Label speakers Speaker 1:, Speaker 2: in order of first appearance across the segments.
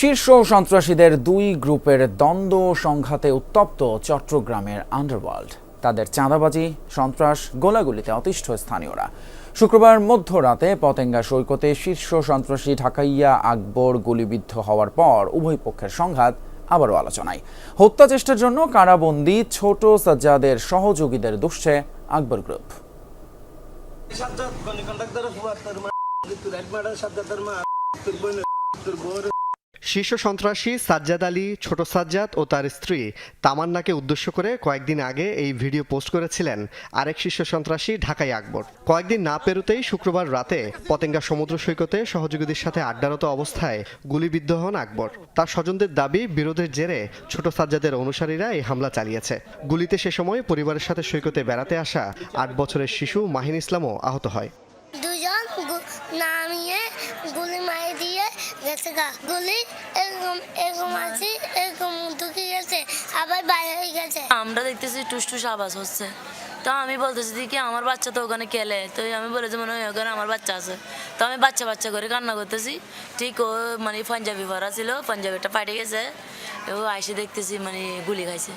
Speaker 1: শীর্ষ সন্ত্রাসীদের দুই গ্রুপের দ্বন্দ্ব সংঘাতে উত্তপ্ত চট্টগ্রামের আন্ডারওয়ার্ল্ড। তাদের চাঁদাবাজি, সন্ত্রাস, গোলাগুলিতে অতিষ্ঠ স্থানীয়রা। শুক্রবার মধ্যরাতে পতেঙ্গা সৈকতে শীর্ষ সন্ত্রাসী ঢাকাইয়া আকবর গুলিবিদ্ধ হওয়ার পর উভয় পক্ষের সংঘাত আবারও আলোচনায়। হত্যা চেষ্টার জন্য কারাবন্দি ছোট সাজ্জাদের সহযোগীদের দুষছে আকবর গ্রুপ।
Speaker 2: শীর্ষ সন্ত্রাসী সাজ্জাদ আলী, ছোট সাজ্জাদ ও তার স্ত্রী তামান্নাকে উদ্দেশ্য করে কয়েকদিন আগে এই ভিডিও পোস্ট করেছিলেন আরেক শীর্ষ সন্ত্রাসী ঢাকাই আকবর। কয়েকদিন না পেরোতেই শুক্রবার রাতে পতেঙ্গা সমুদ্র সৈকতে সহযোগীদের সাথে আড্ডারত অবস্থায় গুলিবিদ্ধ হন আকবর। তার স্বজনদের দাবি, বিরোধের জেরে ছোট সাজ্জাদের অনুসারীরা এই হামলা চালিয়েছে। গুলিতে সে সময় পরিবারের সাথে সৈকতে বেড়াতে আসা আট বছরের শিশু মাহিন ইসলামও আহত হয়।
Speaker 3: দুজন নামিয়ে গেছে গা। গুলি এরকম এরকম আছে এরকম ঢুকে গেছে আবার বাইরে হয়ে গেছে।
Speaker 4: আমরা দেখতেছি টুস টুস আওয়াজ হচ্ছে। তো আমি বলতেছি যে কি আমার বাচ্চা তো ওখানে খেলে। তো আমি বলেছি মনে হয় ওখানে আমার বাচ্চা আছে। তো আমি বাচ্চা বাচ্চা করে কান্না করতেছি। ঠিক ও মানে পাঞ্জাবি ভরা ছিল পাঞ্জাবিটা ফাটে গেছে। ও আইসে দেখতেছি মানে গুলি খাইছে।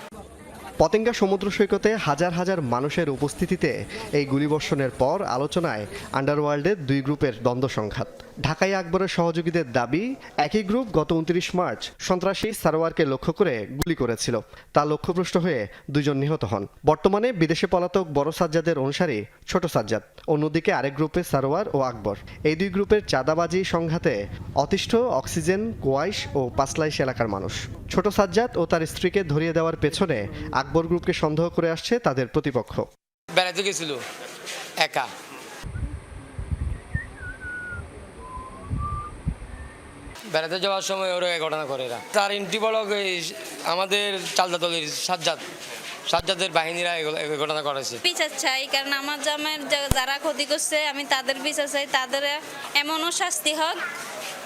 Speaker 2: পতেঙ্গা সমুদ্র সৈকতে হাজার হাজার মানুষের উপস্থিতিতে এই গুলিবর্ষণের পর আলোচনায় আন্ডারওয়ার্ল্ডের দুই গ্রুপের দ্বন্দ্ব সংঘাত। ঢাকাই আকবরের সহযোগীদের দাবি, একই গ্রুপ গত উনত্রিশ মার্চ সন্ত্রাসী সারোয়ারকে লক্ষ্য করে গুলি করেছিল। তা লক্ষ্যভ্রষ্ট হয়ে দুজন নিহত হন। বর্তমানে বিদেশে পলাতক বড় সাজ্জাদের অনুসারী ছোট সাজ্জাদ। অন্যদিকে আরেক গ্রুপে সারোয়ার ও আকবর। এই দুই গ্রুপের চাঁদাবাজি সংঘাতে অতিষ্ঠ অক্সিজেন, কোয়াইশ ও পাঁচলাইশ এলাকার মানুষ। ছোট সাজ্জাদ ও তার স্ত্রীকে ধরিয়ে দেওয়ার পেছনে আকবর গ্রুপকে সন্দেহ করে আসছে তাদের প্রতিপক্ষ।
Speaker 5: বেড়াতে গেছিল, একা। বেড়াতে যাওয়ার সময় ওরা ঘটনা করে এরা। তার ইন্টিবলক আমাদের চালদাতলির সাজ্জাদ। সাজ্জাদের বাহিনীরা ঘটনা করেছে
Speaker 6: বিচার চাই, কারণ আমার জামাইয়ের যা- যারা ক্ষতি করছে, আমি তাদের বিচার চাই, তাদের এমনও শাস্তি হোক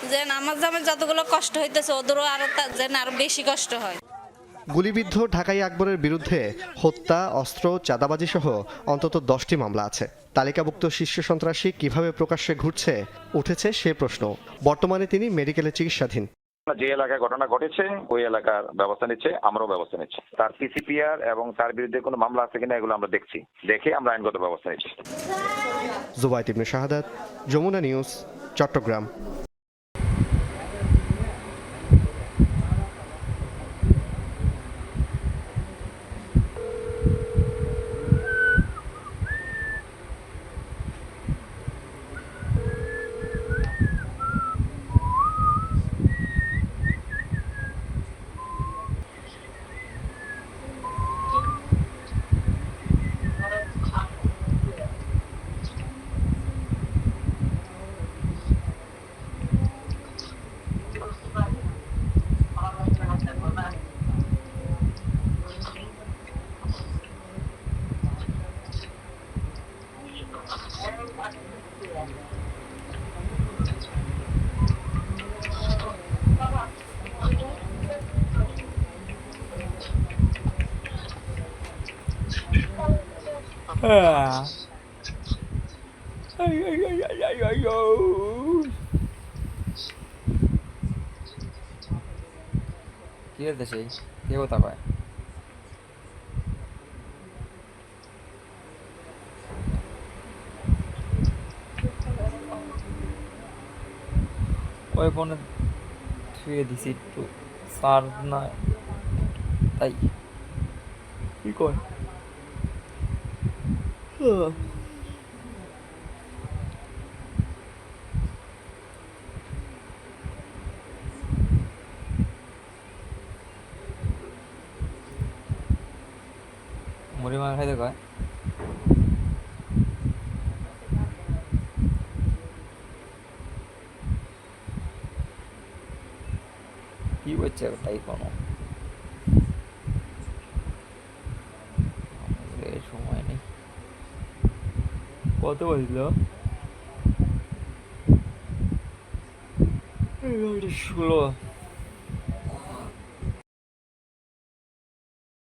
Speaker 6: যে আমার জামাই যতগুলো কষ্ট হইতেছে, ওদেরও আরও তা- যেন আরও বেশি কষ্ট হয়।
Speaker 2: গুলিবিদ্ধ ঢাকাই আকবরের বিরুদ্ধে হত্যা অস্ত্র চাঁদাবাজি সহ অন্তত দশটি মামলা আছে। তালিকাভুক্ত শীর্ষ সন্ত্রাসী কীভাবে প্রকাশ্যে ঘুরছে উঠেছে সে প্রশ্ন। বর্তমানে তিনি মেডিকেলে চিকিৎসাধীন।
Speaker 7: যে এলাকায় ঘটনা ঘটেছে ওই এলাকার ব্যবস্থা নিচ্ছে আমরাও ব্যবস্থা নিচ্ছি। তার পিসিপিআর এবং তার বিরুদ্ধে কোনো মামলা আছে কিনা এগুলো আমরা দেখছি। দেখে আমরা আইনগত ব্যবস্থা নিচ্ছি।
Speaker 2: জুবাইত ইবনে শাহাদাত যমুনা নিউজ চট্টগ্রাম।
Speaker 8: কি হতেছে কে কথা কয় ওই ফোনে শুয়ে দিছি একটু সার না তাই কি কয় মুড়ি মাছ খাইতে কয় কি হচ্ছে তাই কোনো আমাদের এই সময় নেই কত বাজলো ষোলো